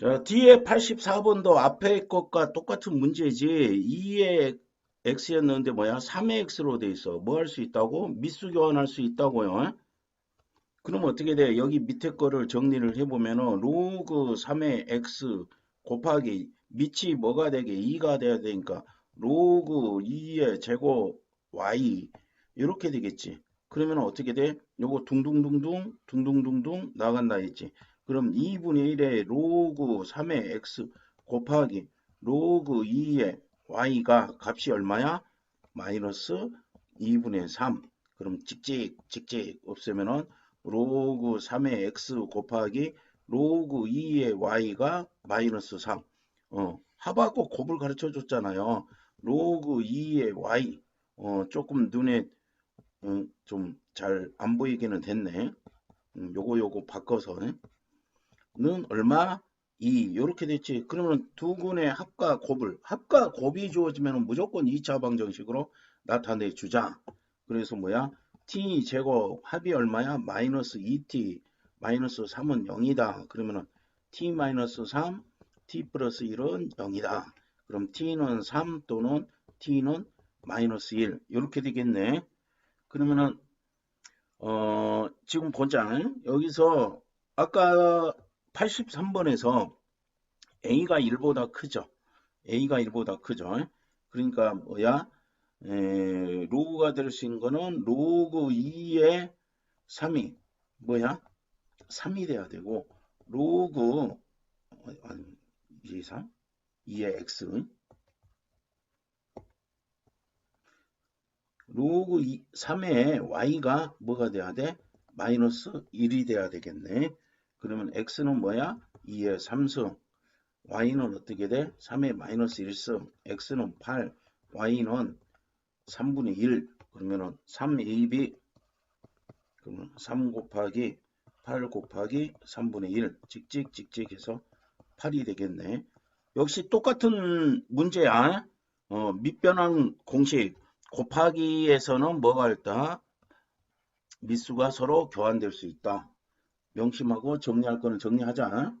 자, 뒤에 84번도 앞에 것과 똑같은 문제지. 2의 x였는데 뭐야? 3의 x로 돼 있어. 뭐 할 수 있다고? 미수 교환할 수 있다고요. 그럼 어떻게 돼? 여기 밑에 거를 정리를 해보면은 로그 3의 x 곱하기 밑이 뭐가 되게 2가 돼야 되니까 로그 2의 제곱 y 이렇게 되겠지. 그러면 어떻게 돼? 요거 둥둥둥둥 둥둥둥둥 나간다 했지. 그럼 2분의 1의 로그 3의 x 곱하기 로그 2의 y가 값이 얼마야? 마이너스 2분의 3. 그럼 찍찍 찍찍 없애면은 로그 3의 x 곱하기 로그 2의 y가 마이너스 3. 어, 하박고 곱을 가르쳐 줬잖아요. 로그 2의 y. 어, 조금 눈에 어, 좀잘 안 보이기는 됐네. 음, 요거 요거 바꿔서 는 얼마? 2 요렇게 됐지. 그러면 두 군의 합과 곱을 합과 곱이 주어지면 무조건 2차 방정식으로 나타내 주자. 그래서 뭐야? t 제곱 합이 얼마야? 마이너스 2t 마이너스 3은 0이다. 그러면은 t 마이너스 3 t 플러스 1은 0이다. 그럼 t는 3 또는 t는 마이너스 1 이렇게 되겠네. 그러면은 어 지금 보자. 여기서 아까 83번에서 a가 1보다 크죠. a가 1보다 크죠. 그러니까 뭐야? 에, 로그가 될 수 있는 거는 로그 2의 3이 뭐야? 3이 돼야 되고 로그 어, 아니 2, 3 2의 x 로그 2, 3의 y가 뭐가 돼야 돼? 마이너스 1이 돼야 되겠네. 그러면 x는 뭐야? 2의 3승. y는 어떻게 돼? 3의 마이너스 1승. x는 8. y는 3분의 1. 그러면은 3ab. 그러면 3 곱하기 8 곱하기 3분의 1. 찍찍 찍찍 해서 8이 되겠네. 역시 똑같은 문제야. 어, 밑변환 공식. 곱하기에서는 뭐가 있다? 미수가 서로 교환될 수 있다. 명심하고 정리할 거는 정리하자.